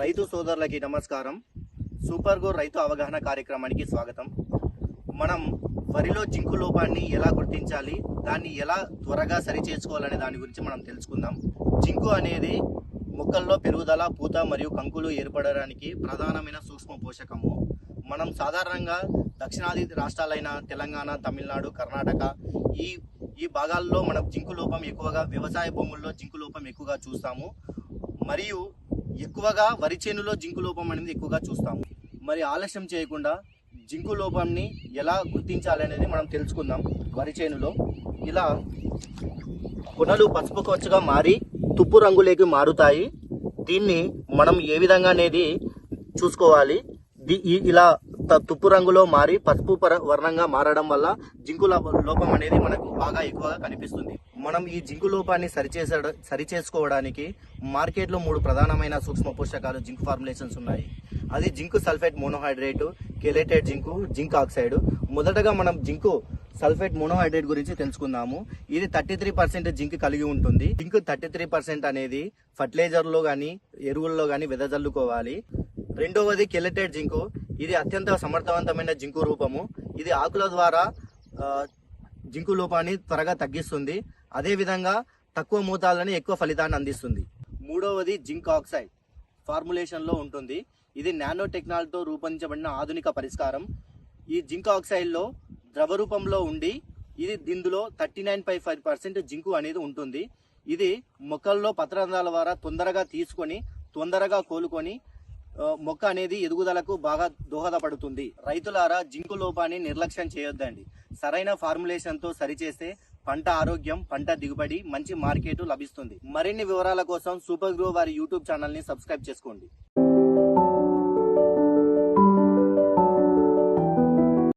రైతు సోదరులకి నమస్కారం. సూపర్ గో రైతు అవగాహన కార్యక్రమానికి స్వాగతం. మనం వరిలో జింకు లోపాన్ని ఎలా గుర్తించాలి దాన్ని ఎలా త్వరగా సరి చేసుకోవాలనే దాని గురించి మనం తెలుసుకుందాం. జింకు అనేది మొక్కల్లో పెరుగుదల పూత మరియు కంకులు ఏర్పడడానికి ప్రధానమైన సూక్ష్మ పోషకము. మనం సాధారణంగా దక్షిణాది రాష్ట్రాలైన తెలంగాణ తమిళనాడు కర్ణాటక ఈ ఈ భాగాల్లో మనం జింకు లోపం ఎక్కువగా వ్యవసాయ భూముల్లో జింకు లోపం ఎక్కువగా చూస్తాము. మరియు ఎక్కువగా వరి చేనులో జింకు లోపం అనేది ఎక్కువగా చూస్తాము. మరి ఆలస్యం చేయకుండా జింకు లోపంని ఎలా గుర్తించాలి అనేది మనం తెలుసుకుందాం. వరి చేనులో ఇలా కొనలు పసుపు కొచ్చగా మారి తుప్పు రంగులోకి మారుతాయి. దీన్ని మనం ఏ విధంగా అనేది చూసుకోవాలి. ఈ- ఇలా తుప్పు రంగులో మారి పసుపు వర్ణంగా మారడం వల్ల జింకు లోపం అనేది మనకు బాగా ఎక్కువగా కనిపిస్తుంది. మనం ఈ జింకు లోపాన్ని సరిచేసే సరిచేసుకోవడానికి మార్కెట్లో మూడు ప్రధానమైన సూక్ష్మ పోషకాలు జింక్ ఫార్ములేషన్స్ ఉన్నాయి. అది zinc sulphate monohydrate chelated zinc zinc oxide. మొదటగా మనం జింకు సల్ఫేట్ మోనోహైడ్రేట్ గురించి తెలుసుకుందాము. ఇది థర్టీ త్రీ పర్సెంట్ జింక్ కలిగి ఉంటుంది. జింక్ థర్టీ త్రీ పర్సెంట్ అనేది ఫర్టిలైజర్లో కానీ ఎరువుల్లో కానీ వెదజల్లుకోవాలి. రెండవది కెలెటెడ్ జింకు. ఇది అత్యంత సమర్థవంతమైన జింకు రూపము. ఇది ఆకుల ద్వారా జింకు లోపాన్ని త్వరగా తగ్గిస్తుంది. అదేవిధంగా తక్కువ మోతాదులని ఎక్కువ ఫలితాన్ని అందిస్తుంది. మూడవది జింక్ ఆక్సైడ్ ఫార్ములేషన్లో ఉంటుంది. ఇది నానో టెక్నాలజీతో రూపొందించబడిన ఆధునిక పరిష్కారం. ఈ జింక్ ఆక్సైడ్లో ద్రవ రూపంలో ఉండి ఇది దిందులో thirty nine five five percent zinc అనేది ఉంటుంది. ఇది మొక్కల్లో పత్రంధాల ద్వారా తొందరగా తీసుకొని తొందరగా కోలుకొని మొక్క అనేది ఎదుగుదలకు బాగా దోహదపడుతుంది. రైతులారా జింకు లోపాన్ని నిర్లక్ష్యం చేయొద్దండి. సరైన ఫార్ములేషన్తో సరిచేస్తే పంట ఆరోగ్యం పంట దిగుబడి మంచి మార్కెట్ లభిస్తుంది. మరిన్ని వివరాల కోసం సూపర్ గ్రో వారి యూట్యూబ్ ఛానల్ని సబ్స్క్రైబ్ చేసుకోండి.